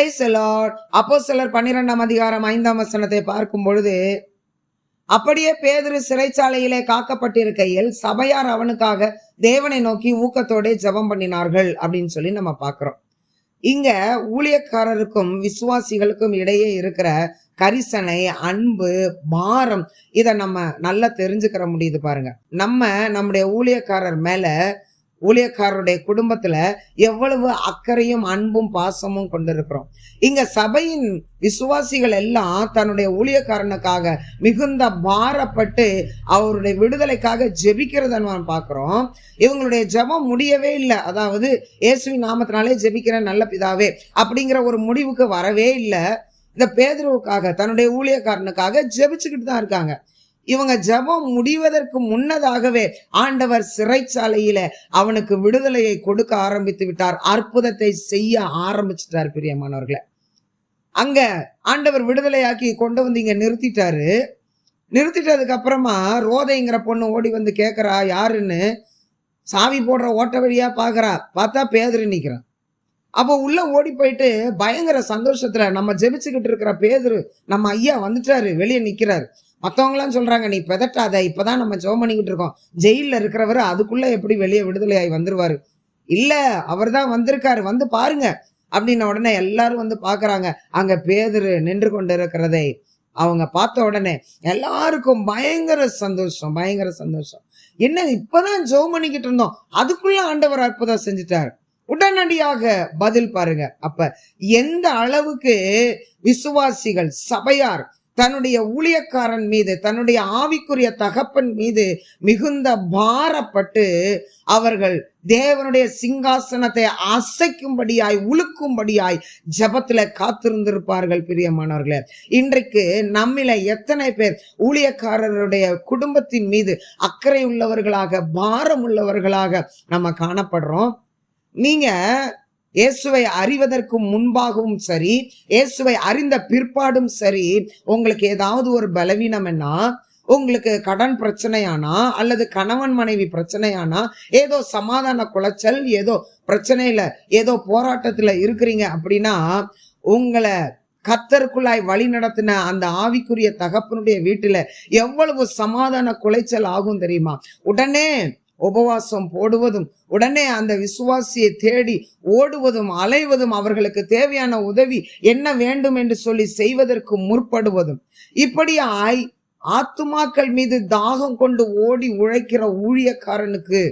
Price அப்போ சிலர் பன்னிரெண்டாம் அதிகாரம் ஐந்தாம் வசனத்தை பார்க்கும் பொழுது அப்படியே பேதுரு சிறைச்சாலையிலே காக்கப்பட்டிருக்கையில் சபையார் அவனுக்காக தேவனை நோக்கி ஊக்கத்தோட ஜெபம் பண்ணினார்கள் அப்படின்னு சொல்லி நம்ம பார்க்குறோம். இங்க ஊழியக்காரருக்கும் விசுவாசிகளுக்கும் இடையே இருக்கிற கரிசனை அன்பு பாரம் இதை நம்ம நல்லா தெரிஞ்சுக்கிற முடியுது பாருங்க. நம்ம நம்முடைய ஊழியக்காரர் மேல ஊழியக்காரருடைய குடும்பத்துல எவ்வளவு அக்கறையும் அன்பும் பாசமும் கொண்டிருக்கிறோம். இங்க சபையின் விசுவாசிகள் எல்லாம் தன்னுடைய ஊழியக்காரனுக்காக மிகுந்த பாரப்பட்டு அவருடைய விடுதலைக்காக ஜெபிக்கிறத நான் பார்க்குறோம். இவங்களுடைய ஜெபம் முடியவே இல்லை. அதாவது இயேசுவின் நாமத்தினாலே ஜெபிக்கிற நல்ல பிதாவே அப்படிங்கிற ஒரு முடிவுக்கு வரவே இல்லை. இந்த பேதுருவுக்காக தன்னுடைய ஊழியக்காரனுக்காக ஜெபிச்சுக்கிட்டு தான் இருக்காங்க. இவங்க ஜெபம் முடிவதற்கு முன்னதாகவே ஆண்டவர் சிறைச்சாலையில அவனுக்கு விடுதலையை கொடுக்க ஆரம்பித்து விட்டார். அற்புதத்தை செய்ய ஆரம்பிச்சிட்டார் பிரியமானவர்களை. அங்க ஆண்டவர் விடுதலையாக்கி கொண்டு வந்து இங்க நிறுத்திட்டாரு. நிறுத்திட்டதுக்கு அப்புறமா ரோதைங்கிற பொண்ணு ஓடி வந்து கேட்குறா யாருன்னு? சாவி போடுற ஓட்ட வழியா பார்க்குறா பார்த்தா பேதறி நிற்கிறான் அப்போ உள்ளே ஓடி போயிட்டு பயங்கர சந்தோஷத்தில் நம்ம ஜெபிச்சுக்கிட்டு இருக்கிற பேதுரு நம்ம ஐயா வந்துட்டாரு வெளியே நிற்கிறாரு மற்றவங்களாம் சொல்கிறாங்க நீ பிதட்டாதே இப்போ தான் நம்ம ஜோம் பண்ணிக்கிட்டு இருக்கோம். ஜெயிலில் இருக்கிறவர் அதுக்குள்ளே எப்படி வெளியே விடுதலையாகி வந்துருவார்? இல்லை அவர் தான் வந்திருக்காரு. வந்து பாருங்க. அப்படின்ன உடனே எல்லாரும் வந்து பார்க்குறாங்க அங்கே பேதுரு நின்று கொண்டு இருக்கிறதை அவங்க பார்த்த உடனே எல்லாருக்கும் பயங்கர சந்தோஷம் பயங்கர சந்தோஷம். என்ன இப்போதான் ஜோம் பண்ணிக்கிட்டு இருந்தோம். அதுக்குள்ளே ஆண்டவர் அற்புதம் செஞ்சுட்டார். உடனடியாக பதில் பாருங்க. அப்ப எந்த அளவுக்கு விசுவாசிகள் சபையார் தன்னுடைய ஊழியக்காரன் மீது தன்னுடைய ஆவிக்குரிய தகப்பன் மீது மிகுந்த பாரப்பட்டு அவர்கள் தேவனுடைய சிங்காசனத்தை அசைக்கும்படியாய் உழுக்கும்படியாய் ஜபத்துல காத்திருந்திருப்பார்கள் பிரியமானவர்களே. இன்றைக்கு நம்மில எத்தனை பேர் ஊழியக்காரருடைய குடும்பத்தின் மீது அக்கறை உள்ளவர்களாக பாரம் உள்ளவர்களாக நம்ம காணப்படுறோம்? நீங்க இயேசுவை அறிவதற்கு முன்பாகவும் சரி இயேசுவை அறிந்த பிற்பாடும் சரி உங்களுக்கு ஏதாவது ஒரு பலவீனம்னா உங்களுக்கு கடன் பிரச்சனையானா அல்லது கணவன் மனைவி பிரச்சனையானா ஏதோ சமாதான குலைச்சல் ஏதோ பிரச்சனையில ஏதோ போராட்டத்துல இருக்கிறீங்க அப்படின்னா உங்களை கத்தருக்குள்ளாய் வழி நடத்தின அந்த ஆவிக்குரிய தகப்பனுடைய வீட்டுல எவ்வளவு சமாதான குலைச்சல் ஆகும் தெரியுமா? உடனே உபவாசம் போடுவதும் உடனே அந்த விசுவாசியை தேடி ஓடுவதும் அலைவதும் அவர்களுக்கு தேவையான உதவி என்ன வேண்டும் என்று சொல்லி செய்வதற்கு முற்படுவதும். இப்படி ஆய் ஆத்துமாக்கள் மீது தாகம் கொண்டு ஓடி உழைக்கிற ஊழியக்காரனுக்கு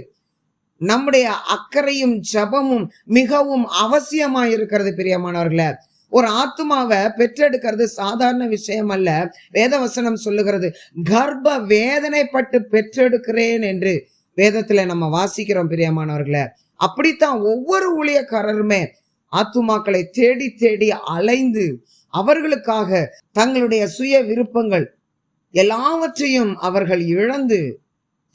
நம்முடைய அக்கறையும் ஜபமும் மிகவும் அவசியமா இருக்கிறது பிரியமானவர்களே. ஒரு ஆத்மாவை பெற்றெடுக்கிறது சாதாரண விஷயம் அல்ல. வேதவசனம் சொல்லுகிறது கர்ப்ப வேதனைப்பட்டு பெற்றெடுக்கிறேன் என்று. வேதத்தில் நம்ம வாசிக்கிறோம் பிரியமானவர்களை. அப்படித்தான் ஒவ்வொரு ஊழியக்காரருமே ஆத்துமாக்களை தேடி தேடி அலைந்து அவர்களுக்காக தங்களுடைய சுய விருப்பங்கள் எல்லாவற்றையும் அவர்கள் இழந்து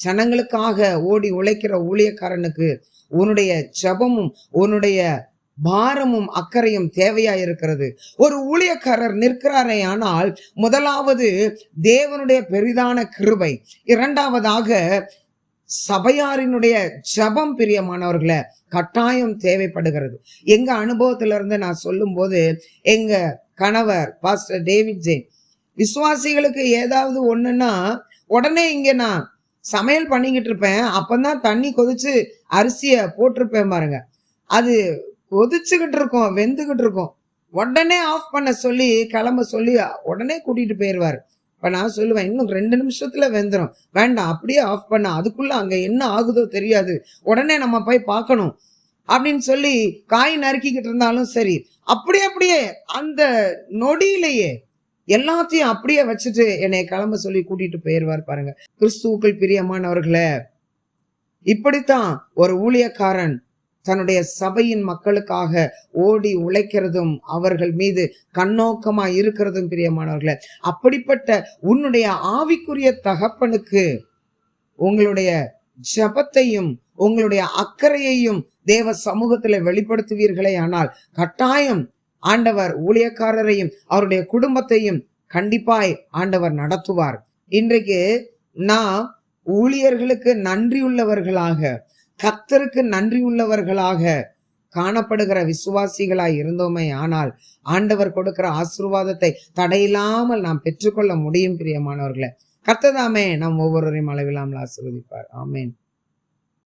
ஜனங்களுக்காக ஓடி உழைக்கிற ஊழியக்காரனுக்கு உன்னுடைய ஜபமும் உன்னுடைய பாரமும் அக்கறையும் தேவையா இருக்கிறது ஒரு ஊழியக்காரர் நிற்கிறாரே ஆனால் முதலாவது தேவனுடைய பெரிதான கிருபை இரண்டாவதாக சபையாரினுடைய ஜபம் பிரியமானவர்களை கட்டாயம் தேவைப்படுகிறது. எங்க அனுபவத்துல இருந்து நான் சொல்லும்போது எங்க கணவர் பாஸ்டர் டேவிட் ஜெயின் விசுவாசிகளுக்கு ஏதாவது ஒண்ணுன்னா உடனே இங்க நான் சமையல் பண்ணிக்கிட்டு இருப்பேன். அப்பதான் தண்ணி கொதிச்சு அரிசியை போட்டிருப்பேன் பாருங்க. அது கொதிச்சுக்கிட்டு இருக்கோம் வெந்துகிட்டு இருக்கோம். உடனே ஆஃப் பண்ண சொல்லி கிளம்ப சொல்லி உடனே கூட்டிகிட்டு போயிடுவார் இப்போ நான் சொல்லுவேன் இன்னும் ரெண்டு நிமிஷத்தில் வெந்துடும் வேண்டாம் அப்படியே ஆஃப் பண்ண. அதுக்குள்ளே அங்கே என்ன ஆகுதோ தெரியாது. உடனே நம்ம போய் பார்க்கணும். அப்படின்னு சொல்லி காய் நறுக்கிக்கிட்டு இருந்தாலும் சரி அப்படியே அப்படியே அந்த நொடியிலேயே எல்லாத்தையும் அப்படியே வச்சுட்டு என்னை கிளம்ப சொல்லி கூட்டிட்டு போயிடுவார் பாருங்க. கிறிஸ்துவுக்குள் பிரியமானவர்களே இப்படித்தான் ஒரு ஊழியக்காரன் தன்னுடைய சபையின் மக்களுக்காக ஓடி உழைக்கிறதும் அவர்கள் மீது கண்ணோக்கமா இருக்கிறதும் பிரியமானவர்களே அப்படிப்பட்ட உன்னுடைய ஆவிக்குரிய தகப்பனுக்கு உங்களுடைய ஜபத்தையும் உங்களுடைய அக்கறையையும் தேவ சமூகத்துல வெளிப்படுத்துவீர்களே ஆனால் கட்டாயம் ஆண்டவர் ஊழியக்காரரையும் அவருடைய குடும்பத்தையும் கண்டிப்பாய் ஆண்டவர் நடத்துவார். இன்றைக்கு நாம் ஊழியர்களுக்கு நன்றியுள்ளவர்களாக கத்தருக்கு நன்றியுள்ளவர்களாக காணப்படுகிற விசுவாசிகளாய் இருந்தோமே ஆனால் ஆண்டவர் கொடுக்கிற ஆசீர்வாதத்தை தடையில்லாமல் நாம் பெற்றுக்கொள்ள முடியும் பிரியமானவர்களை. கர்த்ததாமே நாம் ஒவ்வொருவரையும் அளவில்லாமல் ஆசிர்வதிப்பார். ஆமேன்.